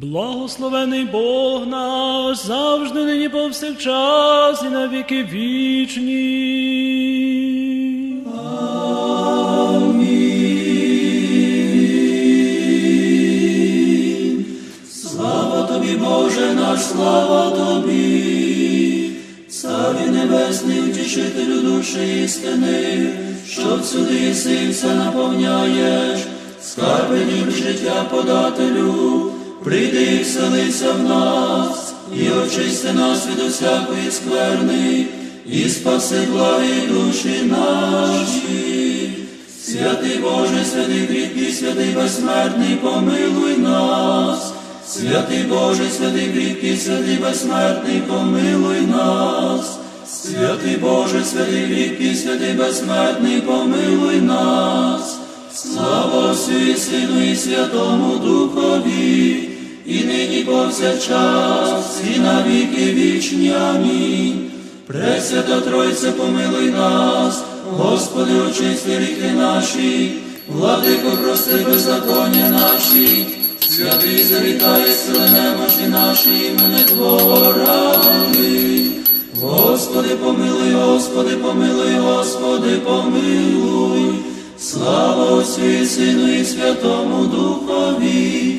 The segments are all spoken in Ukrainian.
Благословений Бог наш, завжди нині повсякчас і на віки вічні. Слава тобі, Боже наш, слава тобі, Царю Небесний, утішителю душі істини, що всюди і наповняєш, скарби життя подателю, прийди і вселися в нас, і очисти нас від усякої скверни, і спаси благі душі наші. Святий Боже, святий кріпкий, святий безсмертний, помилуй нас. Святий Боже, святий кріпкий, святий безсмертний, помилуй нас. Святий Боже, святий кріпкий, святий безсмертний, помилуй нас. Слава Отцю Сину і Святому Духові, і нині повсякчас, і на віки вічні. Амінь. Пресвята Тройце, помилуй нас, Господи, очисти гріхи наші, владико, прости беззаконня наші, святий завітає сили немощі наші, імени Твого ради. Господи, помилуй, Господи, помилуй, Господи, помилуй. Слава Отцю і Сину і Святому Духові,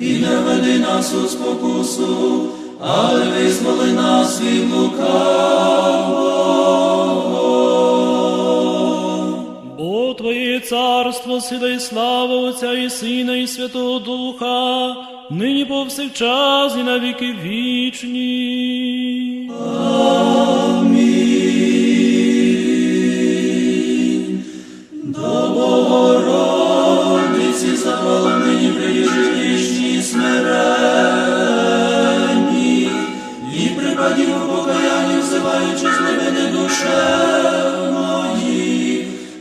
і не веди нас у спокусу, але визволи нас від лукавого. Бо Твоє царство, сила і слава Отця і Сина, і Святого Духа, нині повсякчас і на віки вічні. Амінь. До Богородиці захолонені і припадів у покаянні, взиваючи з глибини душевної,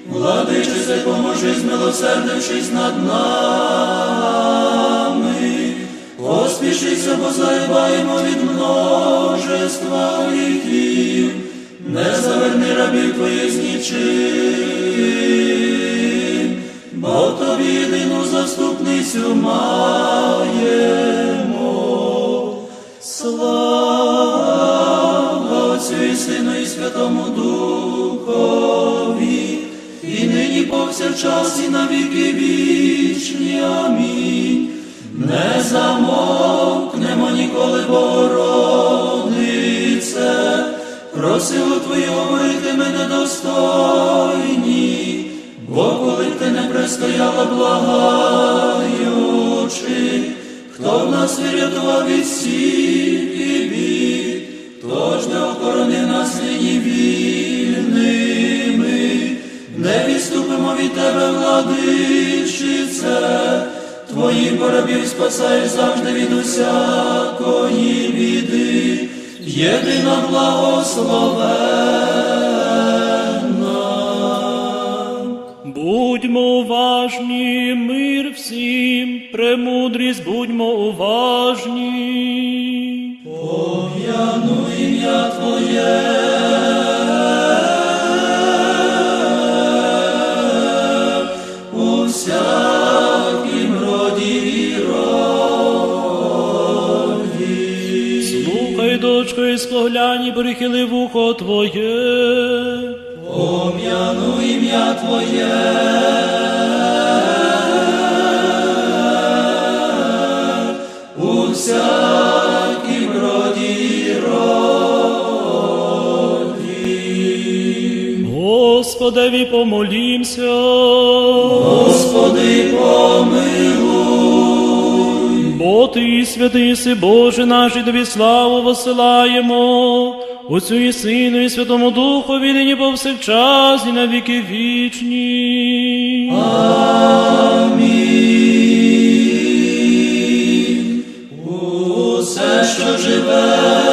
владичице, поможи, змилосердившись над нами, поспішися, бо заїбаємо від множества гріхів, не заверни рабів твоїх з нічим, бо тобі єдину заступницю маємо. Святому Духові, і нині повсякчас і на віки вічні. Амінь. Не замовкнемо ніколи, Богородице, про силу Твою говорити ми недостойні, бо коли б ти не престояла, благаючи, хто в нас врятував від всіх і бід, хто ж не охорони нас нині вільними, не відступимо від тебе, владичице, Твоїх порабів спасаєш завжди від усякої біди, єдина благословенна. Будьмо уважні, мир всім, премудрість, будьмо уважні. Пом'яну ім'я Твоє. У і роді. Слухай, дочко, і споглянь, і прихили вухо Твоє. Пом'яну ім'я Твоє. У Господеві помолімся. Господи, помилуй. Бо ти, святий си Боже наш, і тобі славу посилаємо. Отцю і Сину, і Святому Духові, нині повсякчас, і на віки вічні. Амінь. Усе, що живе.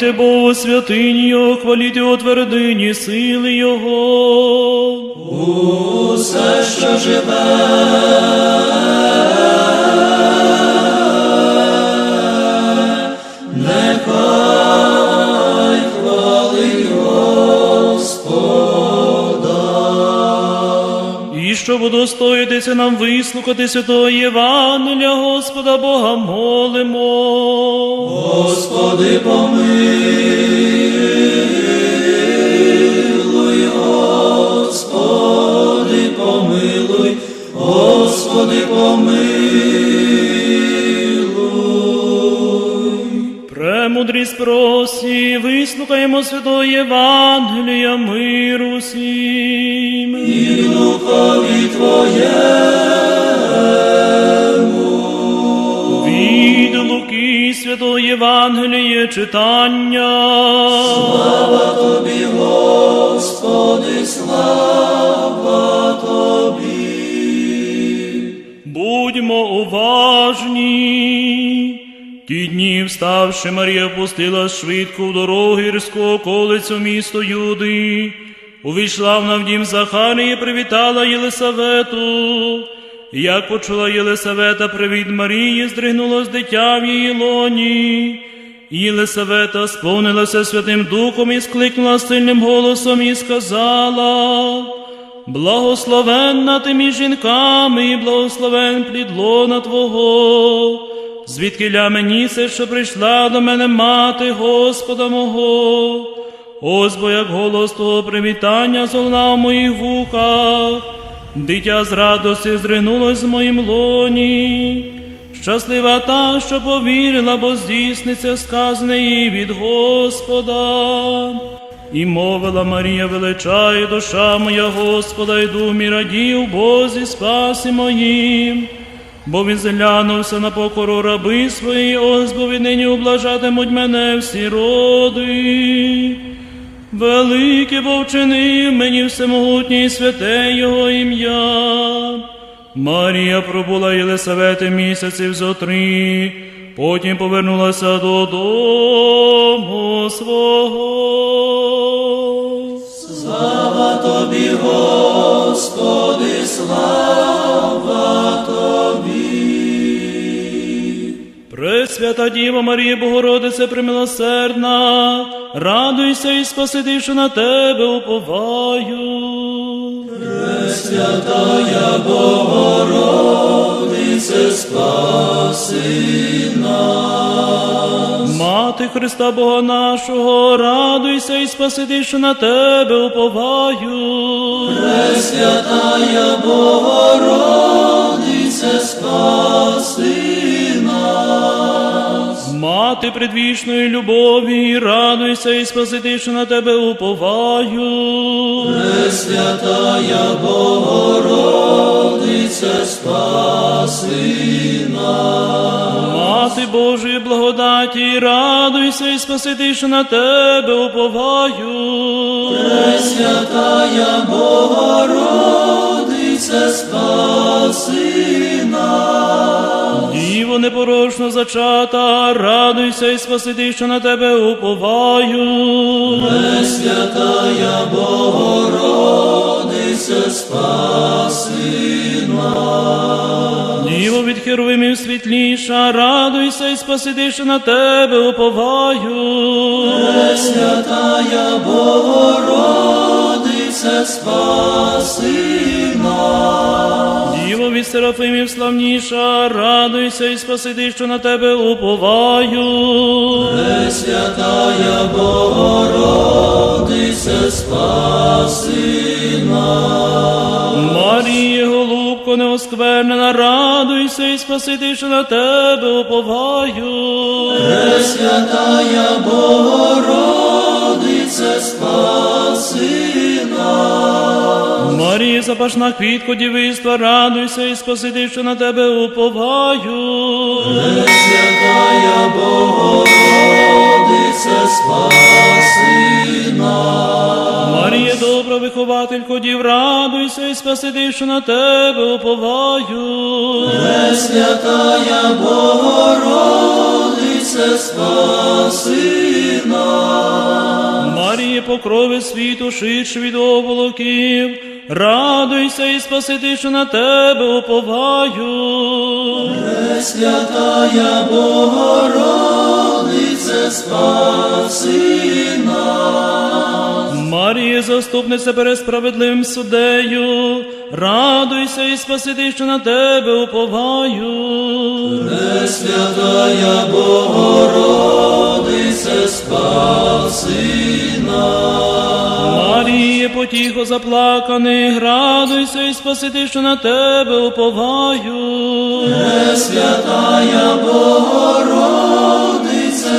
Хваліте Бога святині Його, хваліте о твердині сили Його. Усе, що живе. Щоб удостоїтися нам вислухати святого Євангелія, Господа Бога молимо. Господи, помилуй, Господи, помилуй, Господи, помилуй. Премудрість просі, вислухаємо святого Євангелія миру всім. І духові Твоєму. Від Луки святого Євангелія читання. Слава Тобі, Господи, слава Тобі. Будьмо уважні. Ті дні, вставши, Марія пустила швидко в дорогу гірського околицю місто Юди. Увійшла в дім Захарії, привітала Єлисавету. Як почула Єлисавета привіт Марії, здригнулось дитя в її лоні. І Єлисавета сповнилася Святим Духом і скликнула сильним голосом і сказала. Благословенна ти між жінками, і благословен плід лона Твого. Звідки мені це, що прийшла до мене мати Господа мого? Ось бо як голос Твого привітання золна в моїх вухах, дитя з радості зринулось з моїм лоні. Щаслива та, що повірила, бо здійсниться сказане їй від Господа. І мовила Марія величає душа моя Господа, і дум і радів Бозі спасі моїм, бо він зглянувся на покору раби своєї, ось бо віднині ублажатимуть мене всі роди. Велике бо вчинив мені всемогутнє і святе Його ім'я. Марія пробула Єлисавети місяців зо три, потім повернулася додому свого. Слава Тобі, Господи, слава Тобі. Пресвята Діва Марія Богородице примилосердна, радуйся і спаси, що на тебе уповаю. Святая Богородице, спаси нас. Мати Христа Бога нашого, радуйся і спаси, що на тебе уповаю. Пресвятая Богородице, спаси нас. Мати предвічної любові, радуйся і спаси, що на тебе уповаю. Пресвятая Богородице, спаси нас. Мати Божої благодаті, радуйся і спаси, що на тебе уповаю. Пресвятая Богородице, спаси непорочно зачата, радуйся і спаси, що на тебе уповаю. Пресвятая Богородице, спаси нас. Діво від херовимів світліша, радуйся і спаси, що на тебе уповаю. Пресвятая Богородице, спаси нас. Діво від серафимів славніша, радуйся і спаси, що на тебе уповаю. Пресвятая Богородице, спаси нас. Маріє, голубко неосквернена, радуйся і спаси, що на тебе уповаю. Пресвятая Богородице, Марії, запашна квітку дівиства, радуйся і спасити, що на тебе уповаю. Святая Богородице, спаси нас. Марія, добра вихователько дів, радуйся і спасити, що на тебе уповаю. Святая Богородице, спаси нас. Марії, покрови світу, ширш від облаків, радуйся і спасити, що на тебе уповаю. Пресвятая Богородице, спаси нас. Маріє, заступниця перед справедливим судею, радуйся і спасити, що на тебе уповаю. Пресвятая Богородице, спаси нас. Маріє, потіхо заплаканих, радуйся і спасити, що на тебе уповаю. Пресвятая Богородице,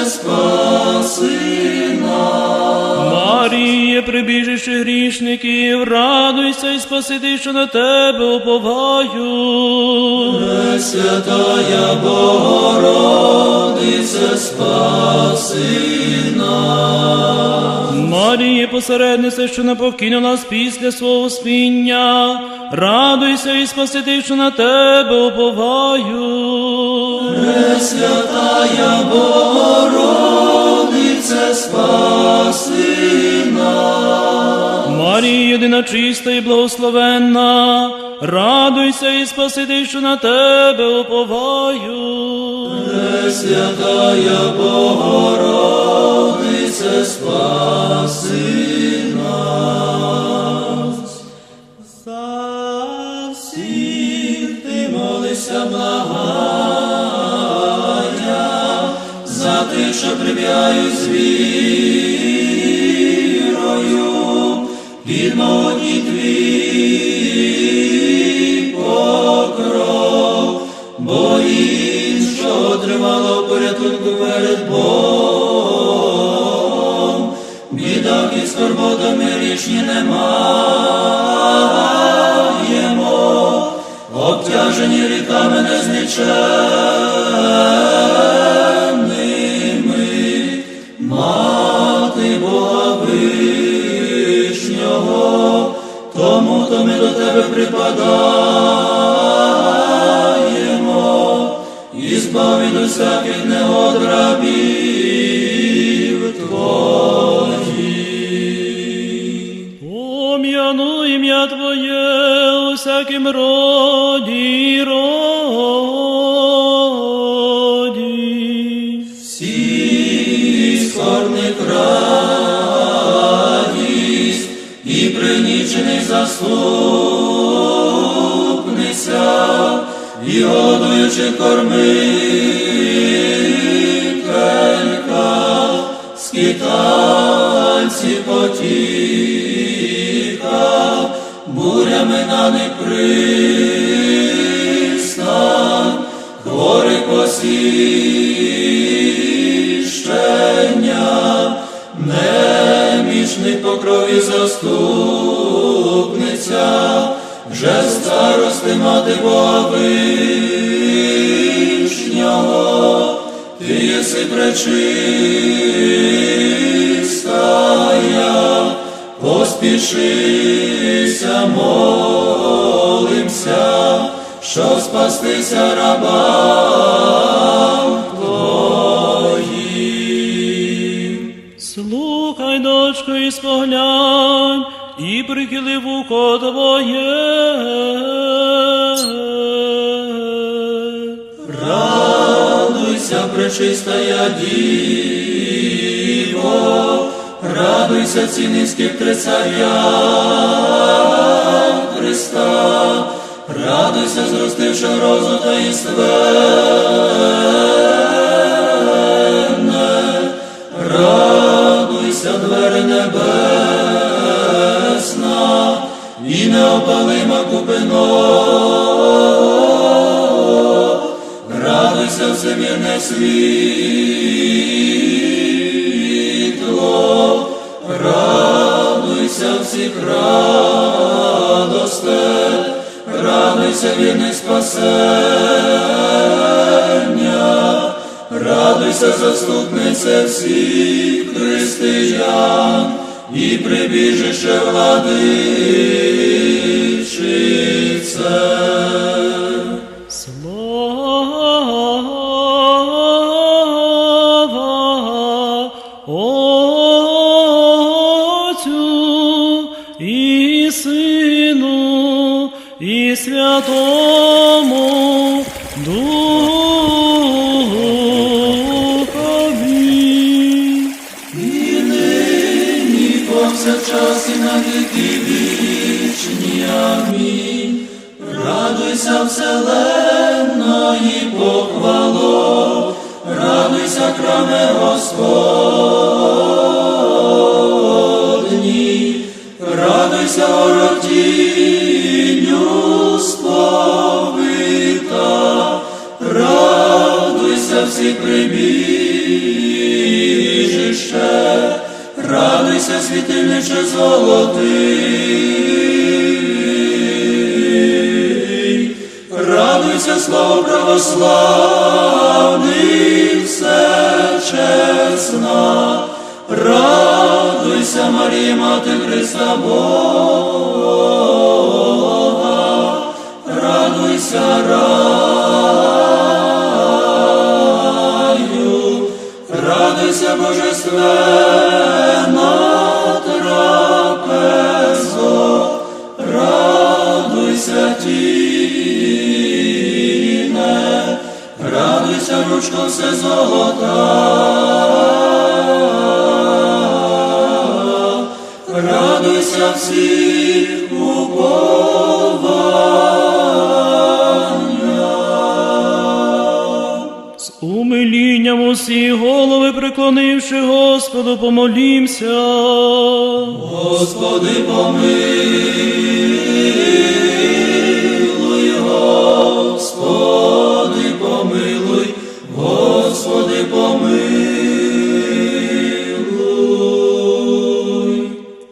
спаси нас. Маріє, прибіжище грішників, радуйся і спасити, що на тебе уповаю. Пресвятая Богородице, спаси нас. Маріє, посередниця, що покинула нас після свого спіння, радуйся і спасити, що на тебе уповаю. Пресвятая Богородице, спаси. Марія, єдина чиста і благословенна, радуйся і спасити, що на тебе уповаю. Пресвятая Богородице, спаси нас. За всіх ти молися, благая, за тих, що прибігають під твій покров, бо їм, що отримало порятунку перед Богом, бідах і скорботами річні не маємо, обтяжені ріками незніченними, тому то ми до тебе припадаємо, і збави до всяких негод рабів Твоїх. Пом'яну ім'я Твоє усяким всяким кормителька, скитальці потіка, бурями на них пристань, хворих посіщення, немічних по крові заступниця, вже старости мати Бога ти єси пречистая, поспішися, молимся, щоб спастися Твоїм. Слухай, дочко, і споглянь, і прихили вухо Твоє. Пречистая Діво, радуйся, ці низьких три царя Христа, радуйся, зростивши розу та істленне, радуйся, двері небесна, і неопалима купино, радуйся, всемірне світло, радуйся всіх радосте, радуйся, вірний спасення, радуйся, заступниця всіх християн, і прибіжище владичице. Святому Духові. І нині повсякчас і на віки вічні. Амінь. Радуйся, вселенної похвало, радуйся, храме Господній, радуйся, оротінню радуйся всі прибіжище, радуйся, світильниче золотий, радуйся, слава православний, все чесна, радуйся, Марія, Мати Христа Бога, радуйся, раю, божественна трапезо, радуйся, тіне, радуйся, ручко все золота, радуйся всі уповання. Умилінням усі голови преклонивши Господу, помолімся. Господи, помилуй, Господи, помилуй, Господи, помилуй.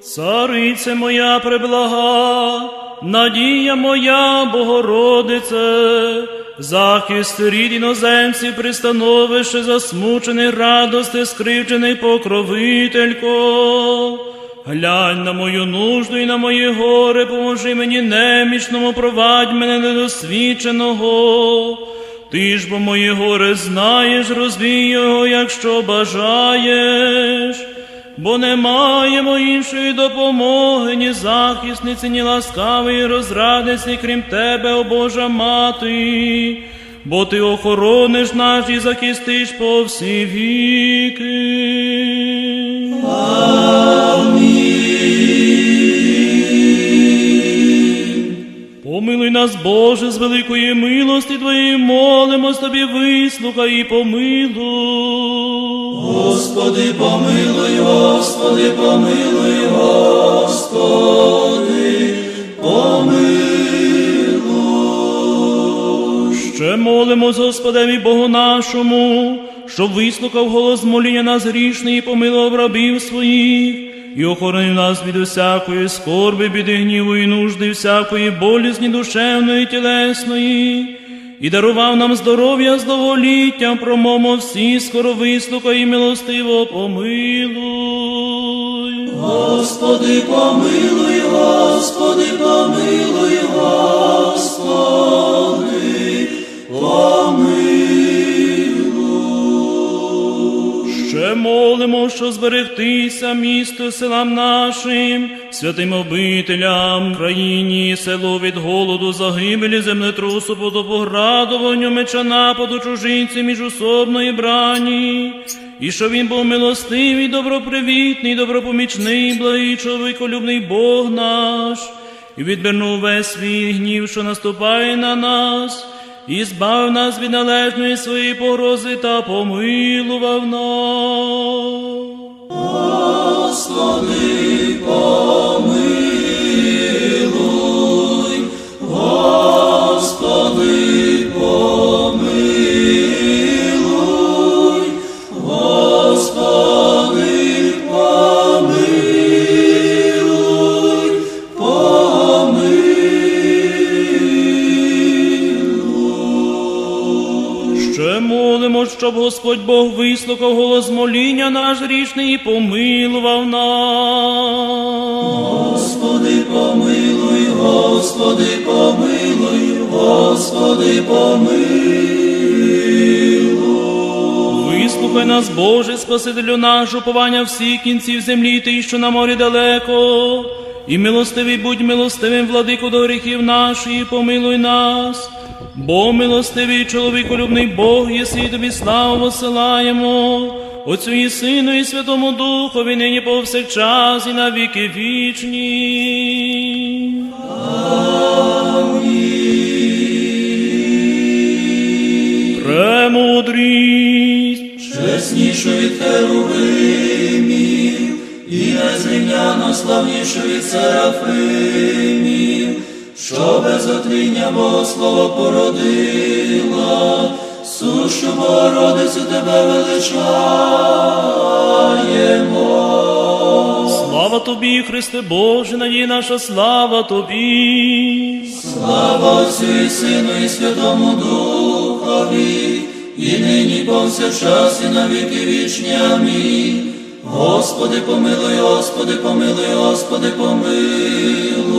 Царице моя преблага, надія моя, Богородице, захист рід іноземців, пристановище засмучений, радости, скривджений покровителько. Глянь на мою нужду і на моє горе, поможи мені немічному, провадь мене недосвідченого. Ти ж бо моє горе знаєш, розвій його, якщо бажаєш бо не маємо іншої допомоги, ні захисниці, ні ласкавої розрадниці, крім тебе, о Божа мати, бо ти охорониш наш і захистиш по всі віки. Помилуй нас, Боже, з великої милості Твоєї молимось Тобі, вислухай і помилуй. Господи, помилуй, Господи, помилуй, Господи, помилуй. Ще молимось Господеві Богу нашому, щоб вислухав голос моління нас грішний і помилував рабів своїх, і охоронив нас від усякої скорби, біди, гніву і нужди, всякої болізні душевної, і тілесної, і дарував нам здоров'я з промомо всі, скоро вислухай і милостиво помилуй. Господи, помилуй, Господи, помилуй, Господи, помилуй. Молимо, що зберегтися місто селам нашим, святим обителям, країні, село від голоду, загибелі, землетрусу, потопоградуванню, меча нападу чужинців міжусобної брані, і що він був милостивий, добропривітний, добропомічний, благий чоловіколюбний Бог наш, і відвернув весь свій гнів, що наступає на нас і збав нас від належної своєї погрози та помилував нас. Господи, помилуй, Господи, помилуй, щоб Господь Бог вислухав голос моління наш грішний і помилував нас. Господи, помилуй, Господи, помилуй, Господи, помилуй. Вислухай нас, Боже, Спасителю наш, уповання всіх кінців землі, ти, що на морі далеко, і милостивий будь милостивим, владику до гріхів наших, і помилуй нас. Бо милостивий чоловіколюбний Бог, єси тобі славу посилаємо, Отцю і Сину, і Святому Духові, нині повсякчас, і на віки вічні. Премудрість. Чеснішу від херувимів, і незрівняно славнішу від серафимів, що без отління Богослова породила, сущу Богородицю тебе величаємо. Слава тобі, Христе Боже, надій наша слава тобі. Слава Отцю і Сину і Святому Духові, і нині повсякчас і на віки вічні. Амінь. Господи, помилуй, Господи, помилуй, Господи, помилуй,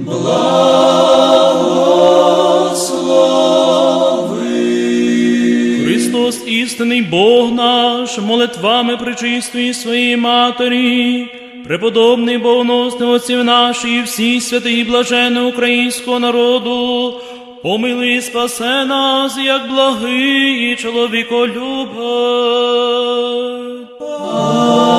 благослови. Христос, істинний Бог наш, молитвами причистої своєї Матері, преподобний богоносний отців наших і всі і блажени українського народу, помилуй спасе нас, як благий і чоловіколюбець.